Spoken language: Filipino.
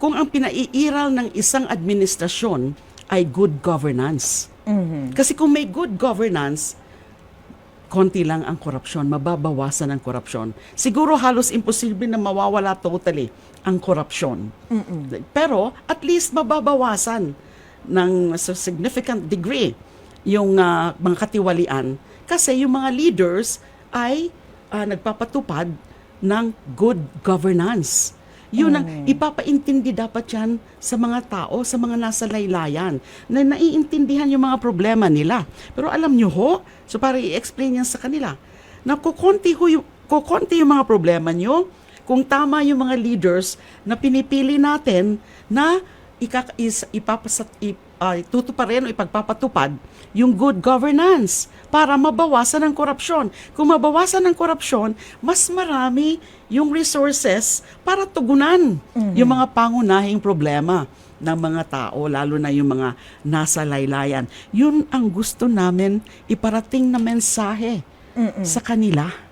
kung ang pinaiiral ng isang administrasyon ay good governance. Kasi kung may good governance, konti lang ang korupsyon, mababawasan ang korupsyon. Siguro halos imposible na mawawala totally ang korupsyon. Pero at least mababawasan ng sa significant degree yung ah, mga katiwalian kasi yung mga leaders ay ah, nagpapatupad ng good governance. Yun ang ipapaintindi dapat yan sa mga tao, sa mga nasa laylayan, na naiintindihan yung mga problema nila. Pero alam nyo ho, so para i-explain yan sa kanila, na kukonti, ho yung, kukonti yung mga problema nyo, kung tama yung mga leaders na pinipili natin na ikak is, ipapasat, ip, uh, tutuparin o ipagpapatupad yung good governance para mabawasan ang korupsyon. Kung mabawasan ang korupsyon, mas marami yung resources para tugunan yung mga pangunahing problema ng mga tao, lalo na yung mga nasa laylayan. Yun ang gusto namin iparating na mensahe sa kanila.